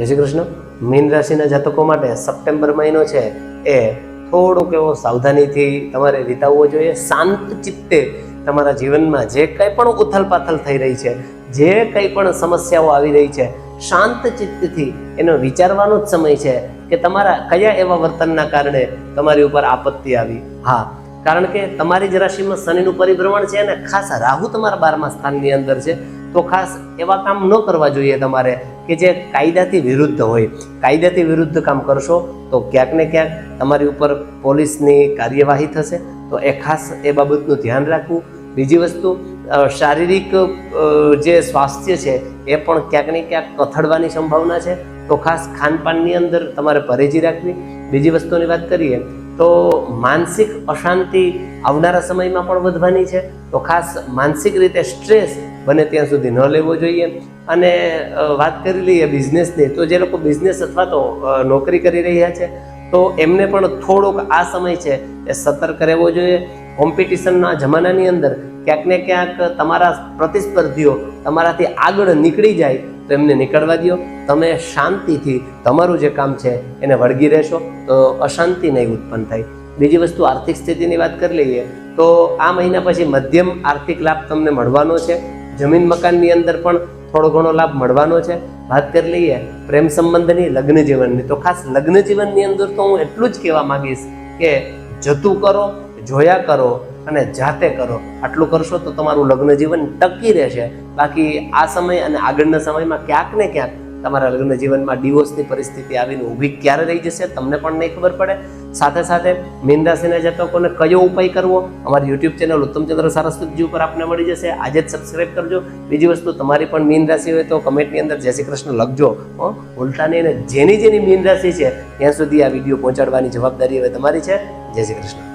જય શ્રી કૃષ્ણ. મીન રાશિના જાતકો માટે સપ્ટેમ્બર મહિનો છે એ થોડોક એવો સાવધાનીથી તમારે વિતાવવો જોઈએ. શાંત ચિત્તે તમારા જીવનમાં જે કંઈ પણ ઉથલપાથલ થઈ રહી છે, જે કંઈ પણ સમસ્યાઓ આવી રહી છે, શાંત ચિત્તથી એનો વિચારવાનો જ સમય છે કે તમારા કયા એવા વર્તનના કારણે તમારી ઉપર આપત્તિ આવી. હા, કારણ કે તમારી જ રાશિમાં શનિનું પરિભ્રમણ છે અને ખાસ રાહુ તમારા બારમા સ્થાનની અંદર છે. તો ખાસ એવા કામ ન કરવા જોઈએ તમારે કે જે કાયદાથી વિરુદ્ધ હોય. કાયદાથી વિરુદ્ધ કામ કરશો તો ક્યાંક ને ક્યાંક તમારી ઉપર પોલીસની કાર્યવાહી થશે. તો એ ખાસ એ બાબતનું ધ્યાન રાખવું. બીજી વસ્તુ શારીરિક જે સ્વાસ્થ્ય છે એ પણ ક્યાંક ને ક્યાંક કથળવાની સંભાવના છે. તો ખાસ ખાનપાનની અંદર તમારે પરેજી રાખવી. બીજી વસ્તુની વાત કરીએ તો માનસિક અશાંતિ આવનારા સમયમાં પણ વધવાની છે. તો ખાસ માનસિક રીતે સ્ટ્રેસ બને ત્યાં સુધી ન લેવો જોઈએ. અને વાત કરી લઈએ બિઝનેસની, તો જે લોકો બિઝનેસ અથવા તો નોકરી કરી રહ્યા છે, તો એમને પણ થોડોક આ સમય છે એ સતર્ક રહેવો જોઈએ. કોમ્પિટિશનના જમાનાની અંદર ક્યાંક ને ક્યાંક તમારા પ્રતિસ્પર્ધીઓ તમારાથી આગળ નીકળી જાય, તો એમને નીકળવા દો તમે શાંતિથી તમારું જે કામ છે એને વળગી રહેશો, તો અશાંતિ નહીં ઉત્પન્ન થાય. બીજી વસ્તુ આર્થિક સ્થિતિની વાત કરી લઈએ, તો આ મહિના પછી મધ્યમ આર્થિક લાભ તમને મળવાનો છે. જમીન મકાનની અંદર પણ થોડો ઘણો લાભ મળવાનો છે. વાત કરી લઈએ પ્રેમ સંબંધની, લગ્ન જીવનની. તો ખાસ લગ્ન જીવનની અંદર તો હું એટલું જ કહેવા માંગીશ કે જતું કરો, જોયા કરો અને જાતે કરો. આટલું કરશો તો તમારું લગ્ન જીવન ટકી રહેશે. બાકી આ સમય અને આગળના સમયમાં ક્યાંક ને ક્યાંક તમારા લગ્ન જીવનમાં ડિવોર્સની પરિસ્થિતિ આવીને ઊભી ક્યારે રહી જશે, તમને પણ નહીં ખબર પડે. સાથે સાથે મીન રાશિના જાતકોને કયો ઉપાય કરવો? અમારી યુટ્યુબ ચેનલ ઉત્તમચંદ્ર સારસ્વતજી ઉપર આપને મળી જશે. આજે જ સબસ્ક્રાઇબ કરજો. બીજી વસ્તુ, તમારી પણ મીન રાશિ હોય તો કમેન્ટની અંદર જય શ્રી કૃષ્ણ લખજો. હો ઉલટા નહીં અને જેની જેની મીન રાશિ છે, ત્યાં સુધી આ વીડિયો પહોંચાડવાની જવાબદારી હવે તમારી છે. જય શ્રી કૃષ્ણ.